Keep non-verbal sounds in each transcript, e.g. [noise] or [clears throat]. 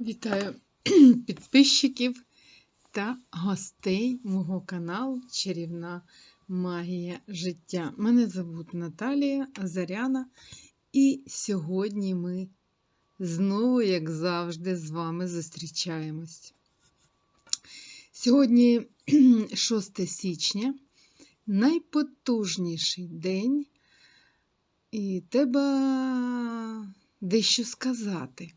Вітаю [clears throat] підписчиків та гостей мого каналу Чарівна Магія життя. Мене звуть Наталія Азаряна, і сьогодні ми знову, як завжди, з вами зустрічаємось. Сьогодні [clears throat] 6 січня, найпотужніший день, і треба дещо сказати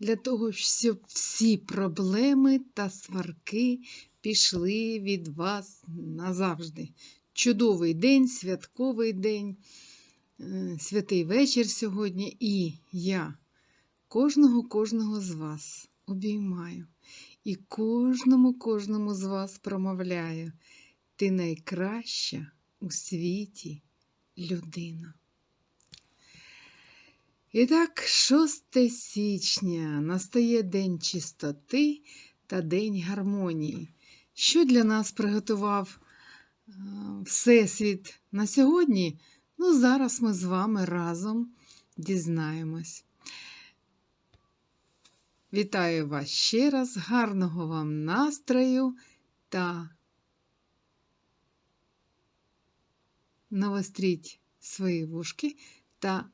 для того, щоб всі проблеми та сварки пішли від вас назавжди. Чудовий день, святковий день, е, святий вечір сьогодні. І я кожного кожного з вас обіймаю. І кожному кожному з вас промовляю. Ти найкраща у світі людина. І так, 6 січня настає День чистоти та День гармонії. Що для нас приготував е, Всесвіт на сьогодні? Ну, зараз ми з вами разом дізнаємось. Вітаю вас ще раз, гарного вам настрою та навостріть свої вушки та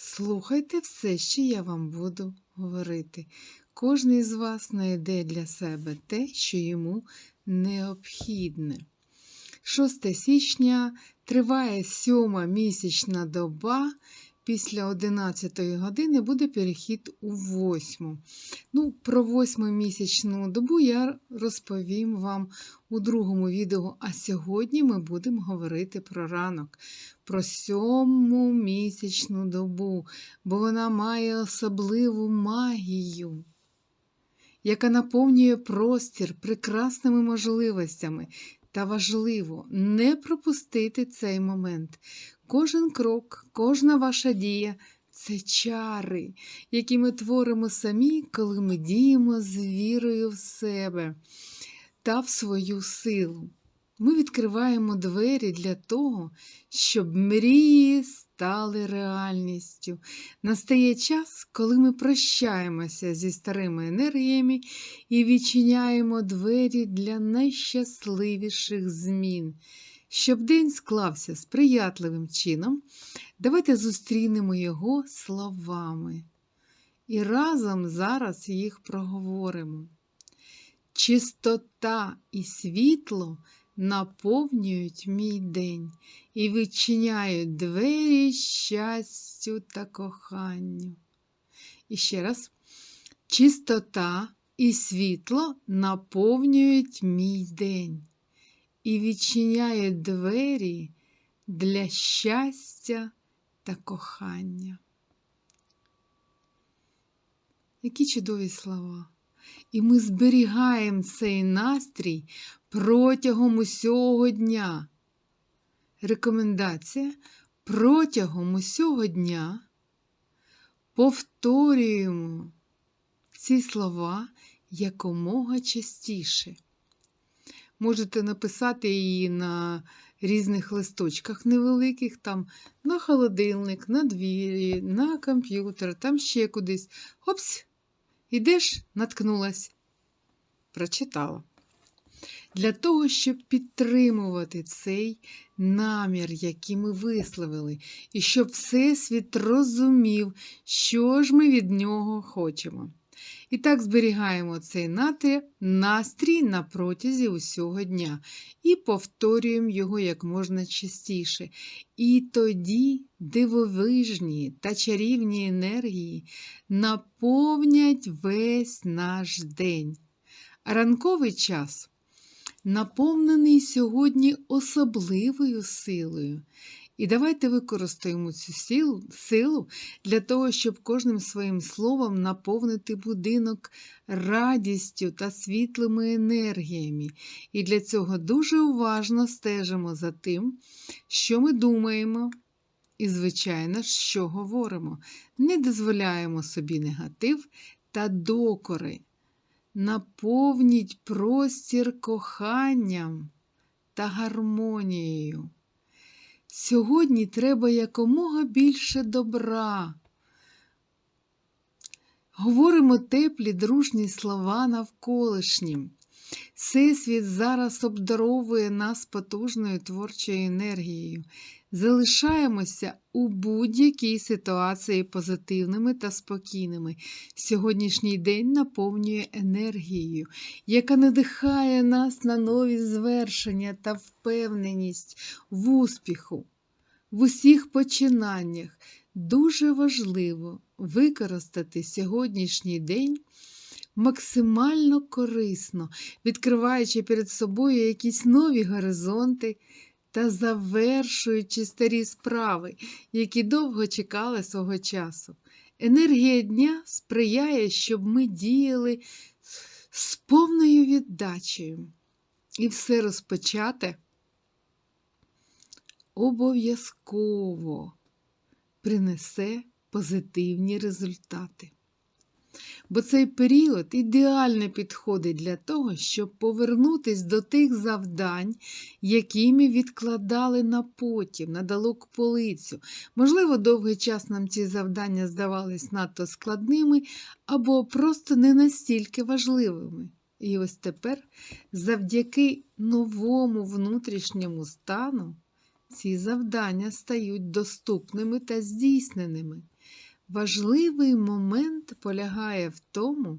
Слухайте все, що я вам буду говорити. Кожний з вас знайде для себе те, що йому необхідне. 6 січня триває сьома місячна доба. Після 11 години буде перехід у восьму. Ну, Про восьму місячну добу я розповім вам у другому відео. А сьогодні ми будемо говорити про ранок, про сьому місячну добу, бо вона має особливу магію. Яка наповнює простір прекрасними можливостями, та важливо не пропустити цей момент. Кожен крок, кожна ваша дія це чари, які ми творимо самі, коли ми діємо з вірою в себе та в свою силу. Ми відкриваємо двері для того, щоб мрії стали реальністю. Настає час, коли ми прощаємося зі старими енергіями і відчиняємо двері для найщасливіших змін. Щоб день склався сприятливим чином, давайте зустрінемо його словами. І разом зараз їх проговоримо. Чистота і світло наповнюють мій день і відчиняють двері щастю та коханню. І ще раз, чистота і світло наповнюють мій день і відчиняють двері для щастя та кохання. Які чудові слова! І ми зберігаємо цей настрій протягом усього дня. Рекомендація протягом усього дня повторюємо ці слова якомога частіше. Можете написати її на різних листочках невеликих, там на холодильник, на двері, на комп'ютер, там ще кудись. Опс! Ідеш, наткнулась, прочитала. Для того, щоб підтримувати цей намір, який ми висловили, і щоб Всесвіт розумів, що ж ми від нього хочемо. І так зберігаємо цей настрій на протязі усього дня і повторюємо його як можна частіше. І тоді дивовижні та чарівні енергії наповнять весь наш день. Ранковий час наповнений сьогодні особливою силою. І давайте використаємо цю силу, для того, щоб кожним своїм словом наповнити будинок радістю та світлими енергіями. І для цього дуже уважно стежимо за тим, що ми думаємо. І, звичайно, що говоримо. Не дозволяємо собі негатив та докори. Наповніть простір коханням та гармонією. Сьогодні треба якомога більше добра. Говоримо теплі, дружні слова навколишнім. Всесвіт зараз обдаровує нас потужною творчою енергією. Залишаємося у будь-якій ситуації позитивними та спокійними. Сьогоднішній день наповнює енергією, яка надихає нас на нові звершення та впевненість в успіху, в усіх починаннях. Дуже важливо використати сьогоднішній день максимально корисно, відкриваючи перед собою якісь нові горизонти та завершуючи старі справи, які довго чекали свого часу. Енергія дня сприяє, щоб ми діяли з повною віддачею. І все розпочати обов'язково принесе позитивні результати. Бо цей період ідеально підходить для того, щоб повернутися до тих завдань, які ми відкладали на потім, на далеку полицю. Можливо, довгий час нам ці завдання здавались надто складними або просто не настільки важливими. І ось тепер, завдяки новому внутрішньому стану, ці завдання стають доступними та здійсненими. Важливий момент полягає в тому,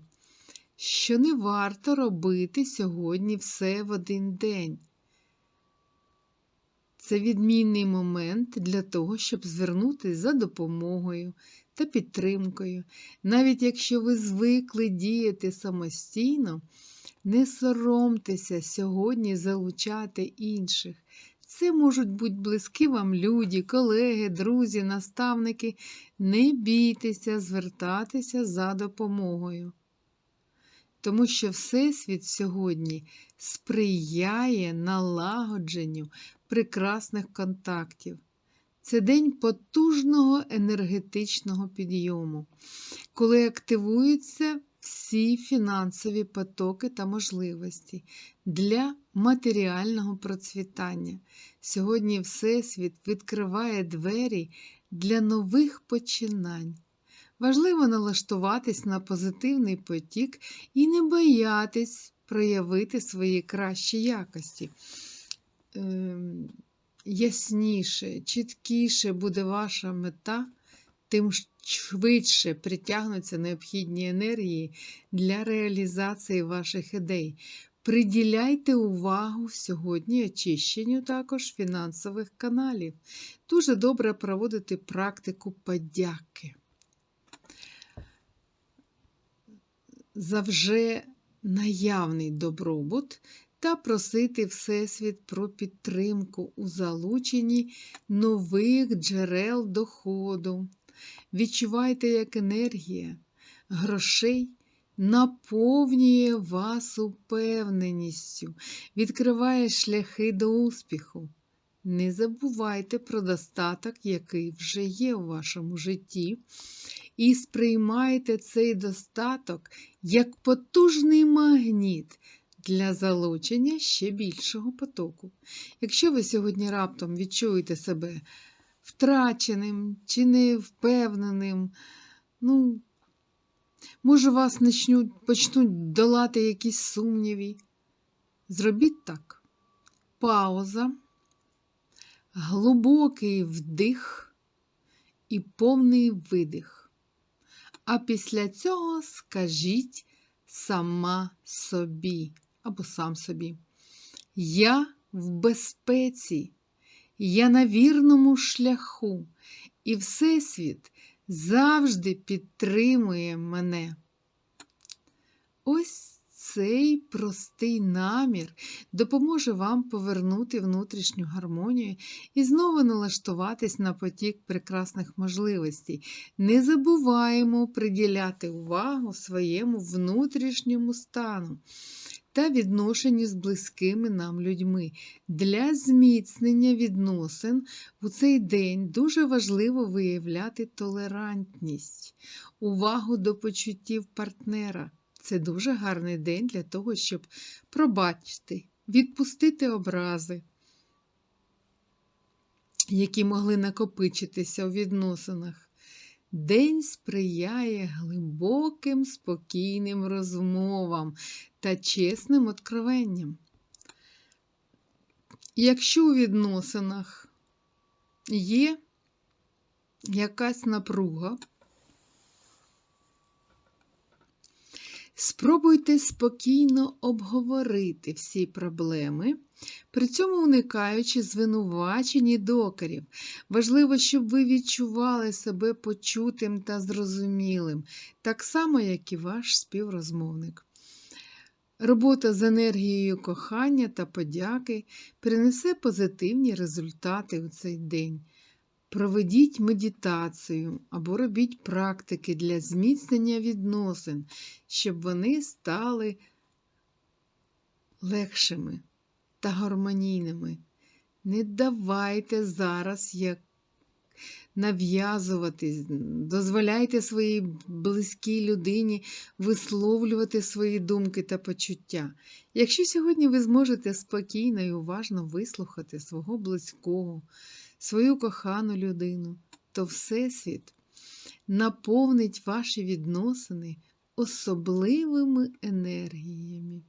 що не варто робити сьогодні все в один день. Це відмінний момент для того, щоб звернутися за допомогою та підтримкою. Навіть якщо ви звикли діяти самостійно, не соромтеся сьогодні залучати інших. Це можуть бути близькі вам люди, колеги, друзі, наставники. Не бійтеся звертатися за допомогою. Тому що Всесвіт сьогодні сприяє налагодженню прекрасних контактів. Це день потужного енергетичного підйому, коли активуються всі фінансові потоки та можливості для матеріального процвітання. Сьогодні Всесвіт відкриває двері для нових починань. Важливо налаштуватись на позитивний потік і не боятись проявити свої кращі якості. Ем, ясніше, чіткіше буде ваша мета, тим швидше притягнуться необхідні енергії для реалізації ваших ідей. Приділяйте увагу сьогодні очищенню також фінансових каналів. Дуже добре проводити практику подяки. За вже наявний добробут та просити Всесвіт про підтримку у залученні нових джерел доходу. Відчувайте, як енергія грошей наповнює вас упевненістю, відкриває шляхи до успіху. Не забувайте про достаток, який вже є у вашому житті, і сприймайте цей достаток як потужний магніт для залучення ще більшого потоку. Якщо ви сьогодні раптом відчуєте себе втраченим чи невпевненим, ну, може, вас начнуть, почнуть долати якісь сумніви. Зробіть так. Пауза, глибокий вдих і повний видих. А після цього скажіть сама собі або сам собі. Я в безпеці, я на вірному шляху, і Всесвіт завжди підтримує мене. Ось цей простий намір допоможе вам повернути внутрішню гармонію і знову налаштуватись на потік прекрасних можливостей. Не забуваємо приділяти увагу своєму внутрішньому стану та відношенню з близькими нам людьми. Для зміцнення відносин у цей день дуже важливо виявляти толерантність, увагу до почуттів партнера. Це дуже гарний день для того, щоб пробачити, відпустити образи, які могли накопичитися у відносинах. День сприяє глибоким спокійним розмовам та чесним откровенням. Якщо у відносинах є якась напруга, спробуйте спокійно обговорити всі проблеми, при цьому уникаючи звинувачень і докорів. Важливо, щоб ви відчували себе почутим та зрозумілим, так само, як і ваш співрозмовник. Робота з енергією кохання та подяки принесе позитивні результати у цей день. Проведіть медитацію або робіть практики для зміцнення відносин, щоб вони стали легшими та гармонійними. Не давайте зараз як нав'язуватись, дозволяйте своїй близькій людині висловлювати свої думки та почуття. Якщо сьогодні ви зможете спокійно і уважно вислухати свого близького, свою кохану людину, то Всесвіт наповнить ваші відносини особливими енергіями.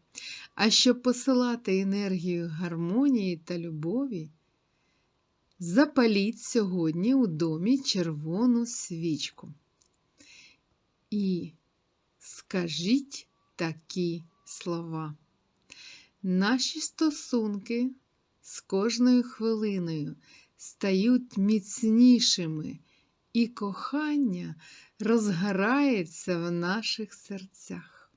А щоб посилати енергію гармонії та любові, запаліть сьогодні у домі червону свічку. І скажіть такі слова. Наші стосунки з кожною хвилиною стають міцнішими, і кохання розгорається в наших серцях.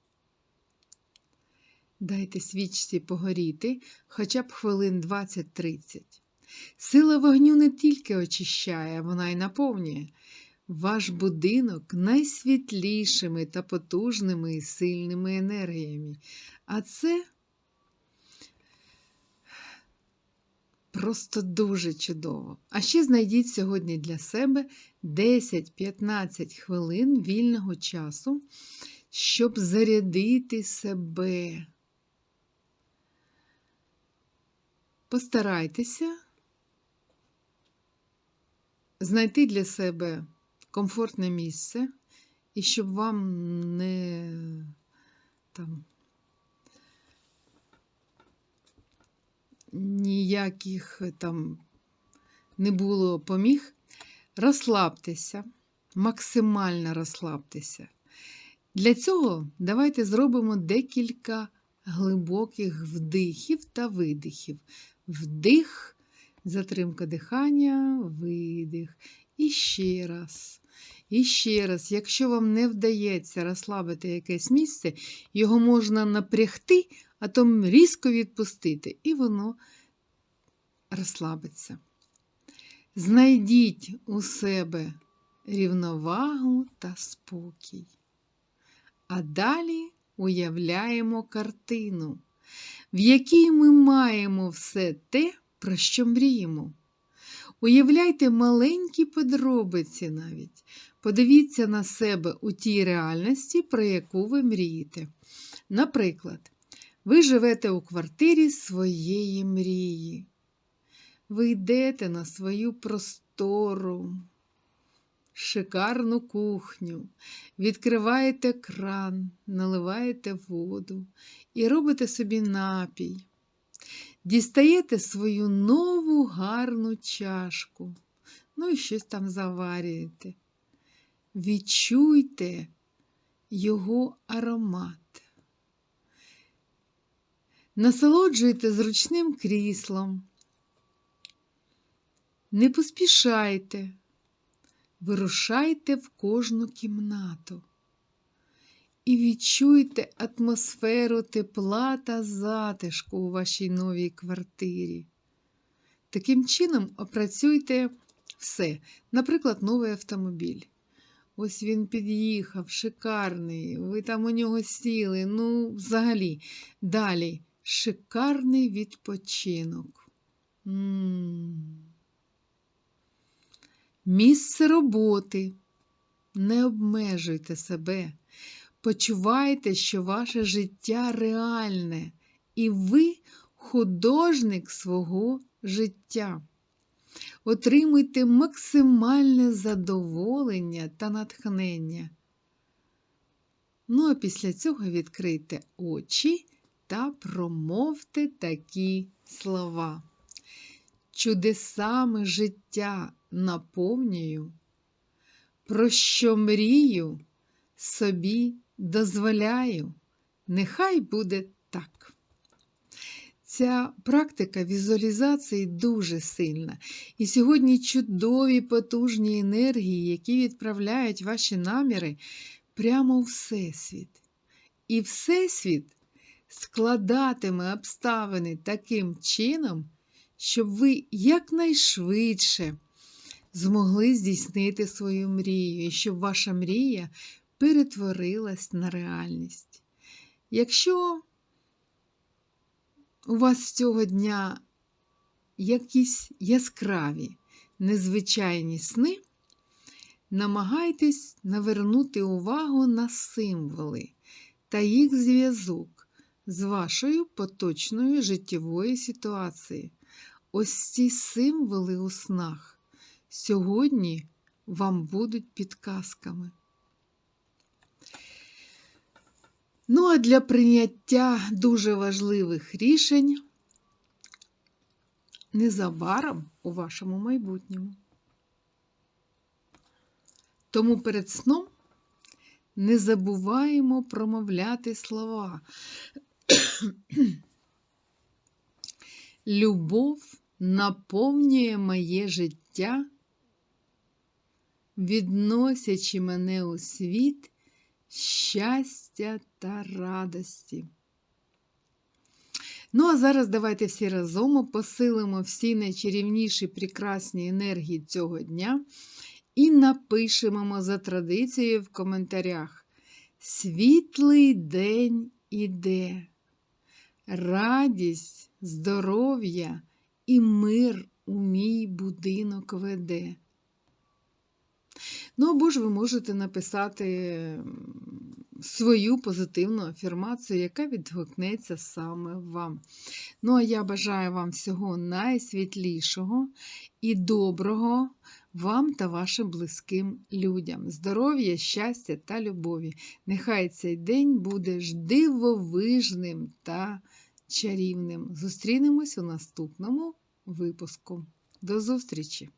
Дайте свічці погоріти хоча б хвилин 20-30. Сила вогню не тільки очищає, вона й наповнює. Ваш будинок найсвітлішими та потужними і сильними енергіями. А це просто дуже чудово. А ще знайдіть сьогодні для себе 10-15 хвилин вільного часу, щоб зарядити себе. Постарайтеся знайти для себе комфортне місце, і щоб вам не там ніяких там не було поміг, розслабтеся, максимально розслабтеся. Для цього давайте зробимо декілька глибоких вдихів та видихів. Вдих, затримка дихання, видих. І ще раз. І ще раз, якщо вам не вдається розслабити якесь місце, його можна напрягти, а то різко відпустити, і воно розслабиться. Знайдіть у себе рівновагу та спокій. А далі уявляємо картину, в якій ми маємо все те, про що мріємо. Уявляйте маленькі подробиці навіть. Подивіться на себе у тій реальності, про яку ви мрієте. Наприклад, ви живете у квартирі своєї мрії. Ви йдете на свою простору, шикарну кухню, відкриваєте кран, наливаєте воду і робите собі напій. Дістаєте свою нову гарну чашку, ну і щось там заварюєте. Відчуйте його аромат. Насолоджуйте зручним кріслом. Не поспішайте, вирушайте в кожну кімнату. І відчуйте атмосферу тепла та затишку у вашій новій квартирі. Таким чином опрацюйте все, наприклад, новий автомобіль. Ось він під'їхав, шикарний, ви там у нього сіли, ну, взагалі, далі шикарний відпочинок. Місце роботи. Не обмежуйте себе. Почувайте, що ваше життя реальне, і ви художник свого життя. отримуйте максимальне задоволення та натхнення. Ну, а після цього відкрийте очі та промовте такі слова. Чудесами життя наповнюю, про що мрію, собі дозволяю. Нехай буде так. Ця практика візуалізації дуже сильна. І сьогодні чудові потужні енергії, які відправляють ваші наміри прямо у Всесвіт. І Всесвіт складатиме обставини таким чином, щоб ви якнайшвидше змогли здійснити свою мрію, і щоб ваша мрія перетворилась на реальність. Якщо у вас цього дня якісь яскраві, незвичайні сни, намагайтесь навернути увагу на символи та їх зв'язок з вашою поточною життєвою ситуацією. Ось ці символи у снах сьогодні вам будуть підказками. Ну, а для прийняття дуже важливих рішень незабаром у вашому майбутньому. Тому перед сном не забуваємо промовляти слова. Любов наповнює моє життя, відносячи мене у світ щастя та радості. Ну, а зараз давайте всі разом посилимо всі найчарівніші прекрасні енергії цього дня і напишемо за традицією в коментарях. Світлий день іде, радість, здоров'я і мир у мій будинок веде. Ну, або ж ви можете написати свою позитивну афірмацію, яка відгукнеться саме вам. Ну, а я бажаю вам всього найсвітлішого і доброго вам та вашим близьким людям. Здоров'я, щастя та любові. Нехай цей день буде ж дивовижним та чарівним. Зустрінемось у наступному випуску. До зустрічі!